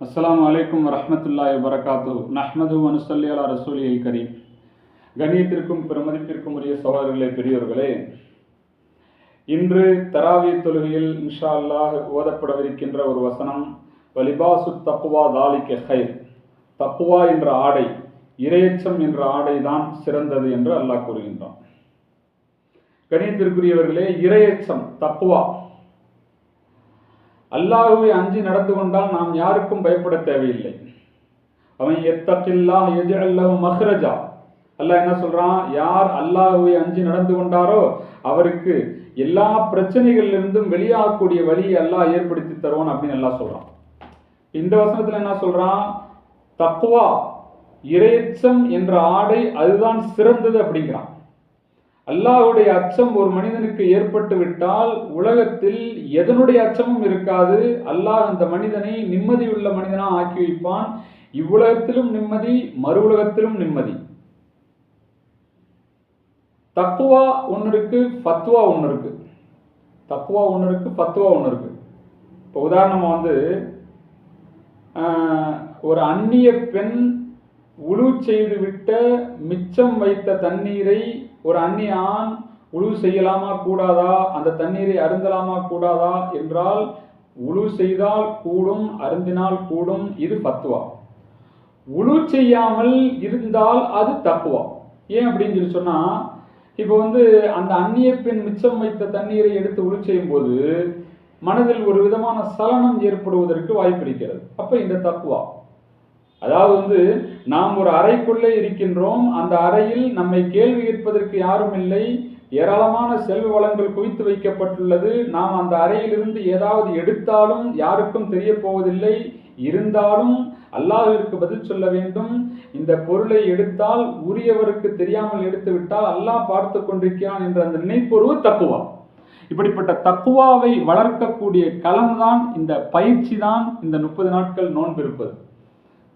அஸ்லாம் அலைக்கும் வரஹ்மத்துல்லாஹி வரகாத்து நஹ்மது வனுசல்லி அலா ரசூலில் கரீம். கணியத்திற்கும் பெருமதிப்பிற்கும் உரிய சகோதரர்களே பெரியவர்களே இன்று தராவிய தொழுகையில் இன்ஷா அல்லாஹ் ஓதப்படவிருக்கின்ற ஒரு வசனம் வலிபாசு தப்புவா தாலிக்கு ஹைர். தப்புவா என்ற ஆடை இரையச்சம் என்ற ஆடை தான் சிறந்தது என்று அல்லாஹ் கூறுகின்றான். கணியத்திற்குரியவர்களே இரையச்சம் தப்புவா அல்லாஹுவை அஞ்சி நடந்து கொண்டால் நாம் யாருக்கும் பயப்பட தேவையில்லை. அவன் எத்தக்கில்லா எஜல்லஹு மஹ்ரஜா. அல்லாஹ் என்ன சொல்றான்? யார் அல்லாஹுவை அஞ்சு நடந்து கொண்டாரோ அவருக்கு எல்லா பிரச்சனைகளிலிருந்தும் வெளியாகக்கூடிய வழியை அல்லாஹ் ஏற்படுத்தி தருவான் அப்படின்னு எல்லாம் சொல்றான். இந்த வசனத்துல என்ன சொல்றான்? தக்குவா இரையச்சம் என்ற ஆடை அதுதான் சிறந்தது அப்படிங்கிறான். அல்லாஹுடைய அச்சம் ஒரு மனிதனுக்கு ஏற்பட்டு விட்டால் உலகத்தில் எதனுடைய அச்சமும் இருக்காது. அல்லாஹ் அந்த மனிதனை நிம்மதியுள்ள மனிதனாக ஆக்கி வைப்பான். இவ்வுலகத்திலும் நிம்மதி மறு உலகத்திலும் நிம்மதி. தக்குவா ஒன்று இருக்கு ஃபத்வா ஒன்று இருக்கு. தக்குவா ஒன்று இருக்கு ஃபத்வா ஒன்று இருக்கு. இப்போ உதாரணமாக வந்து ஒரு அந்நிய பெண் உழு செய்து விட்ட மிச்சம் வைத்த தண்ணீரை ஒரு அந்நிய ஆண் உழு செய்யலாமா கூடாதா? அந்த தண்ணீரை அருந்தலாமா கூடாதா? என்றால் உழு செய்தால் கூடும் அருந்தினால் கூடும் இது பத்துவா உழு செய்யாமல் இருந்தால் அது தப்புவா. ஏன் அப்படின்னு சொல்லி சொன்னால் இப்போ வந்து அந்த அந்நிய பெண் மிச்சம் வைத்த தண்ணீரை எடுத்து உழு செய்யும் போது மனதில் ஒரு விதமான சலனம் ஏற்படுவதற்கு வாய்ப்பு இருக்கிறது. அப்போ இந்த தப்புவா? அதாவது வந்து நாம் ஒரு அறைக்குள்ளே இருக்கின்றோம். அந்த அறையில் நம்மை கேள்வி கேட்பதற்கு யாரும் இல்லை. ஏராளமான செல்வ வளங்கள் குவித்து வைக்கப்பட்டுள்ளது. நாம் அந்த அறையிலிருந்து ஏதாவது எடுத்தாலும் யாருக்கும் தெரிய போவதில்லை. இருந்தாலும் அல்லாஹிற்கு பதில் சொல்ல வேண்டும். இந்த பொருளை எடுத்தால் உரியவருக்கு தெரியாமல் எடுத்து விட்டால் அல்லாஹ் பார்த்து கொண்டிருக்கிறான் என்ற அந்த நினைப்பொருவு தக்குவா. இப்படிப்பட்ட தக்குவாவை வளர்க்கக்கூடிய களம்தான் இந்த பயிற்சி தான் இந்த முப்பது நாட்கள் நோன்பிருப்பது.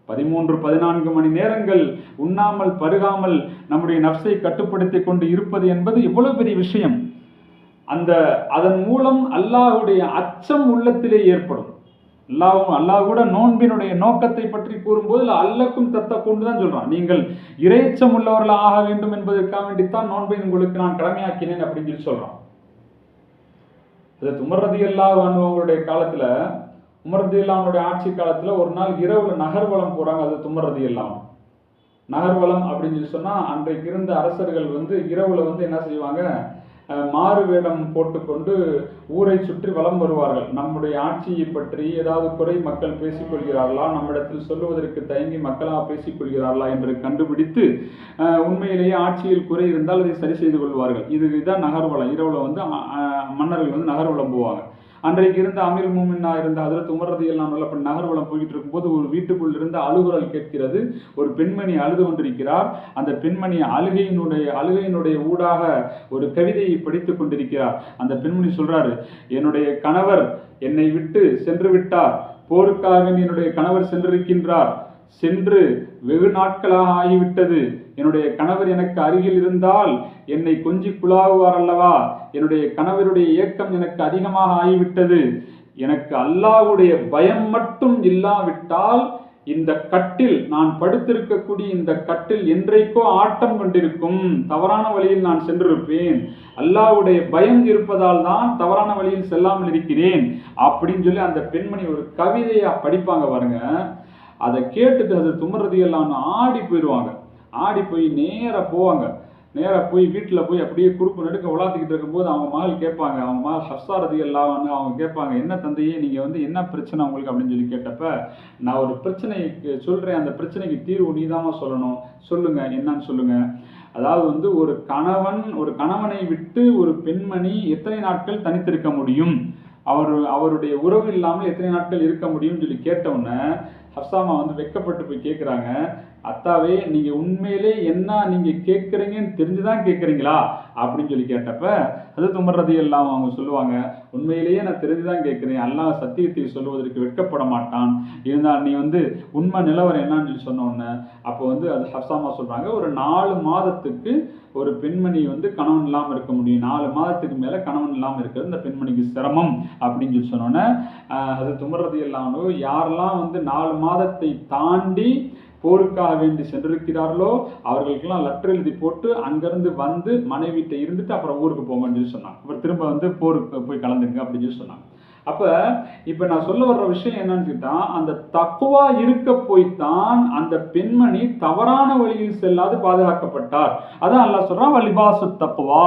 பதிமூன்று பதினான்கு மணி நேரங்கள் உண்ணாமல் பருகாமல் நம்முடைய நப்சை கட்டுப்படுத்தி கொண்டு இருப்பது என்பது எவ்வளவு பெரிய விஷயம். அந்த அதன் மூலம் அல்லாஹ்வுடைய அச்சம் உள்ளத்திலே ஏற்படும். அல்லாஹ் அல்லாஹ் கூட நோன்பினுடைய நோக்கத்தை பற்றி கூறும்போது அல்லக்கும் தத்த கொண்டு தான் சொல்றான். நீங்கள் இறைச்சம் உள்ளவர்கள் ஆக வேண்டும் என்பதற்காக வேண்டித்தான் நோன்பை உங்களுக்கு நான் கடமையாக்கினேன் அப்படின்னு சொல்லி சொல்றான். அது துமரதி அல்லாஹ் அவங்களுடைய காலத்துல உமரதி இல்லாமனுடைய ஆட்சி காலத்தில் ஒரு நாள் இரவு நகர்வலம் போகிறாங்க அது துமரதி இல்லாமல் நகர்வலம் அப்படின்னு சொல்லி சொன்னால் அன்றைக்கு இருந்த அரசர்கள் வந்து இரவில் வந்து என்ன செய்வாங்க? மாறு வேடம் போட்டுக்கொண்டு ஊரை சுற்றி வலம் வருவார்கள். நம்முடைய ஆட்சியை பற்றி ஏதாவது குறை மக்கள் பேசிக்கொள்கிறார்களா? நம்மிடத்தில் சொல்லுவதற்கு தயங்கி மக்களாக பேசிக்கொள்கிறார்களா என்று கண்டுபிடித்து உண்மையிலேயே ஆட்சியில் குறை இருந்தால் அதை சரி செய்து கொள்வார்கள். இது இதுதான் நகர்வலம். இரவில் வந்து மன்னர்கள் வந்து நகர்வலம் போவாங்க. அன்றைக்கு இருந்த அமீர் மூமின்னா இருந்த அதில் உமரதியில் நான் நல்ல நகர்வலம் போய்கிட்டு இருக்கும்போது ஒரு வீட்டுக்குள் இருந்து அழுகுரல் கேட்கிறது. ஒரு பெண்மணி அழுது கொண்டிருக்கிறார். அந்த பெண்மணி அழுகையினுடைய அழுகையினுடைய ஊடாக ஒரு கவிதையை படித்துக் கொண்டிருக்கிறார். அந்த பெண்மணி சொல்றாரு என்னுடைய கணவர் என்னை விட்டு சென்று விட்டார். போருக்காக என்னுடைய கணவர் சென்றிருக்கின்றார். சென்று வெகு நாட்களாக ஆகிவிட்டது. என்னுடைய கணவர் எனக்கு அருகில் இருந்தால் என்னை கொஞ்சி குழாவுவார் அல்லவா? என்னுடைய கணவருடைய ஏக்கம் எனக்கு அதிகமாக ஆகிவிட்டது. எனக்கு அல்லாவுடைய பயம் மட்டும் இல்லாவிட்டால் இந்த கட்டில் நான் படுத்திருக்கக்கூடிய இந்த கட்டில் என்றைக்கோ ஆட்டம் கொண்டிருக்கும். தவறான வழியில் நான் சென்றிருப்பேன். அல்லாஹ்வுடைய பயம் இருப்பதால் தான் தவறான வழியில் செல்லாமல் இருக்கிறேன். அப்படின்னு சொல்லி அந்த பெண்மணி ஒரு கவிதையா படிப்பாங்க பாருங்க. அதை கேட்டுட்டு அது தும்முறது எல்லாம் ஆடி போயிடுவாங்க. ஆடி போய் நேராக போவாங்க. நேராக போய் வீட்டில் போய் அப்படியே குறுக்கு நடுக்க உலாத்திக்கிட்டு இருக்கும்போது அவங்க மகள் கேட்பாங்க. அவங்க மகள் ஹப்சாரதி எல்லாம்னு அவங்க கேட்பாங்க. என்ன தந்தையே நீங்கள் வந்து என்ன பிரச்சனை உங்களுக்கு? அப்படின்னு சொல்லி கேட்டப்ப நான் ஒரு பிரச்சனைக்கு சொல்கிறேன் அந்த பிரச்சனைக்கு தீர்வு நீதாம்மா சொல்லணும். சொல்லுங்க. என்னன்னு சொல்லுங்க. அதாவது வந்து ஒரு கணவன் ஒரு கணவனை விட்டு ஒரு பெண்மணி எத்தனை நாட்கள் தனித்திருக்க முடியும்? அவர் அவருடைய உறவு இல்லாமல் எத்தனை நாட்கள் இருக்க முடியும்னு சொல்லி கேட்டவுடனே ஹப்சாமா வந்து வெக்கப்பட்டு போய் கேட்குறாங்க அத்தாவே நீங்க உண்மையிலே என்ன நீங்க கேட்குறீங்கன்னு தெரிஞ்சுதான் கேட்குறீங்களா? அப்படின்னு சொல்லி கேட்டப்ப அது துமர்றது எல்லாம் அவங்க சொல்லுவாங்க உண்மையிலேயே நான் தெரிஞ்சுதான் கேட்குறேன். அல்லாஹ் சத்தியத்தை சொல்லுவதற்கு வெட்கப்பட மாட்டான். இருந்தால் நீ வந்து உண்மை நிலவரம் என்னன்னு சொல்லி சொன்ன உடனே அப்போ வந்து அது ஹப்சாமா சொல்றாங்க ஒரு நாலு மாதத்துக்கு ஒரு பெண்மணி வந்து கணவன் இல்லாமல் இருக்க முடியும். நாலு மாதத்துக்கு மேலே கணவன் இல்லாமல் இருக்கிறது இந்த பெண்மணிக்கு சிரமம். அப்படின்னு சொல்லி சொன்னோன்னே அது துமர்றது இல்லாமல் யாரெல்லாம் வந்து நாலு மாதத்தை தாண்டி போருக்காக வேண்டி சென்றிருக்கிறார்களோ அவர்களுக்கெல்லாம் லெட்டர் எழுதி போட்டு அங்கேருந்து வந்து மனைவிட்ட இருந்துட்டு அப்புறம் ஊருக்கு போங்கன்னு சொல்லி சொன்னாங்க. அப்புறம் திரும்ப வந்து போருக்கு போய் கலந்துங்க அப்படின்னு சொல்லி சொன்னாங்க. அப்போ இப்போ நான் சொல்ல வர்ற விஷயம் என்னன்னு கேட்டா அந்த தக்குவா இருக்க போய்த்தான் அந்த பெண்மணி தவறான வழியில் செல்லாது பாதுகாக்கப்பட்டார். அதான் அல்லாஹ் சொல்கிறான் வலிபாசு தப்புவா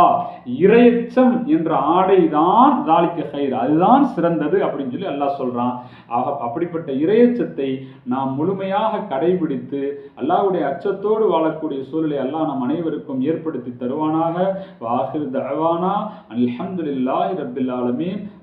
இரையச்சம் என்ற ஆடை தான் தாலிக்க கயிறு. அதுதான் சிறந்தது அப்படின்னு சொல்லி அல்லாஹ் சொல்கிறான் ஆக அப்படிப்பட்ட இரையச்சத்தை நாம் முழுமையாக கடைபிடித்து அல்லாஹ்வுடைய அச்சத்தோடு வாழக்கூடிய சூழலை அல்லாஹ் நம் அனைவருக்கும் ஏற்படுத்தி தருவானாக. வாஹிர் தவானா அல்ஹம்துலில்லாஹி ரப்பில் ஆலமீன்.